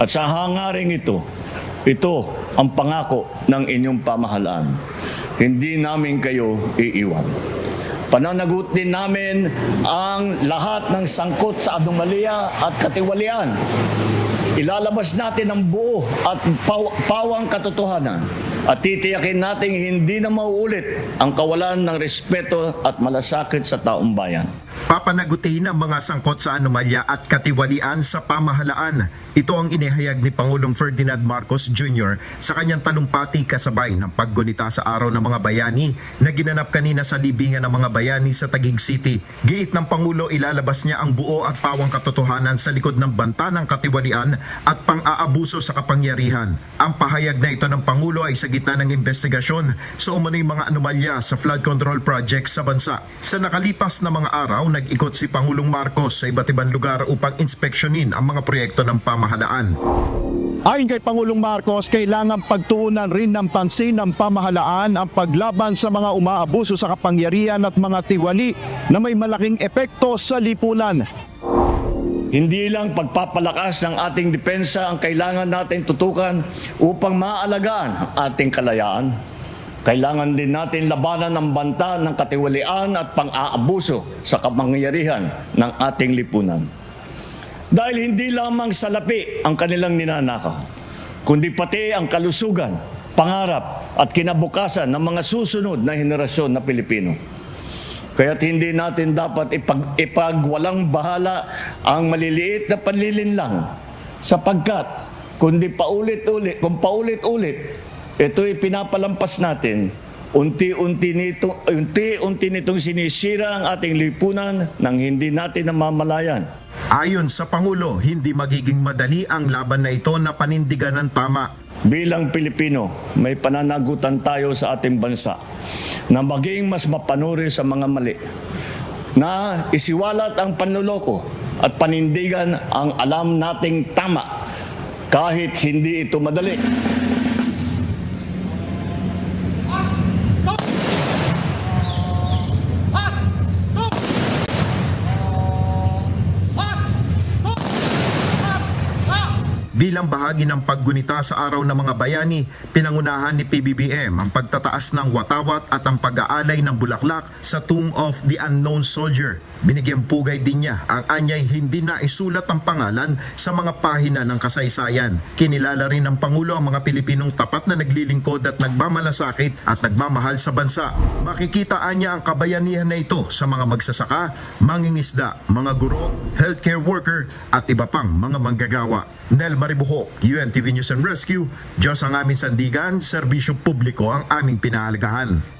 At sa hangaring ito, ito ang pangako ng inyong pamahalaan. Hindi namin kayo iiwan. Pananagutin namin ang lahat ng sangkot sa anomalya at katiwalian. Ilalabas natin ang buo at paw- pawang katotohanan at titiyakin nating hindi na mauulit ang kawalan ng respeto at malasakit sa taong bayan. Papanagutin ang mga sangkot sa anomalya at katiwalian sa pamahalaan. Ito ang inihayag ni Pangulong Ferdinand Marcos Jr. sa kanyang talumpati kasabay ng paggunita sa Araw ng Mga Bayani na ginanap kanina sa libingan ng mga bayani sa Taguig City. Giit ng Pangulo ilalabas niya ang buo at pawang katotohanan sa likod ng banta ng katiwalian at pang-aabuso sa kapangyarihan. Ang pahayag na ito ng Pangulo ay sa gitna ng investigasyon sa umano'y mga anomalya sa flood control project sa bansa. Sa nakalipas na mga araw, nag-ikot si Pangulong Marcos sa iba't ibang lugar upang inspeksyonin ang mga proyekto ng pamahalaan. Ayon kay Pangulong Marcos, kailangan pagtuunan rin ng pansin ng pamahalaan ang paglaban sa mga umaabuso sa kapangyarihan at mga tiwali na may malaking epekto sa lipunan. Hindi lang pagpapalakas ng ating depensa ang kailangan natin tutukan upang maalagaan ang ating kalayaan. Kailangan din natin labanan ang banta ng katiwalian at pang-aabuso sa kapangyarihan ng ating lipunan. Dahil hindi lamang salapi ang kanilang ninanakaw, kundi pati ang kalusugan, pangarap at kinabukasan ng mga susunod na henerasyon na Pilipino. Kaya't hindi natin dapat ipag, ipagwalang bahala ang maliliit na panlilinlang sapagkat kundi paulit-ulit, kung paulit-ulit, ito'y pinapalampas natin, unti-unti nito, unti-unti nitong sinisira ang ating lipunan nang hindi natin namamalayan. Ayon sa Pangulo, hindi magiging madali ang laban na ito na panindigan ng tama. Bilang Pilipino, may pananagutan tayo sa ating bansa na maging mas mapanuri sa mga mali, na isiwalat ang panluloko at panindigan ang alam nating tama kahit hindi ito madali. Bilang bahagi ng paggunita sa Araw ng Mga Bayani, pinangunahan ni PBBM ang pagtataas ng watawat at ang pag-aalay ng bulaklak sa Tomb of the Unknown Soldier. Binigyang pugay din niya ang anyay hindi na isulat ang pangalan sa mga pahina ng kasaysayan. Kinilala rin ng Pangulo ang mga Pilipinong tapat na naglilingkod at nagmamalasakit at nagmamahal sa bansa. Makikitaan niya ang kabayanihan na ito sa mga magsasaka, mangingisda, mga guro, healthcare worker at iba pang mga manggagawa. Nel Maribuhok, UNTV News and Rescue, Diyos ang aming sandigan, serbisyo publiko ang aming pinahalagahan.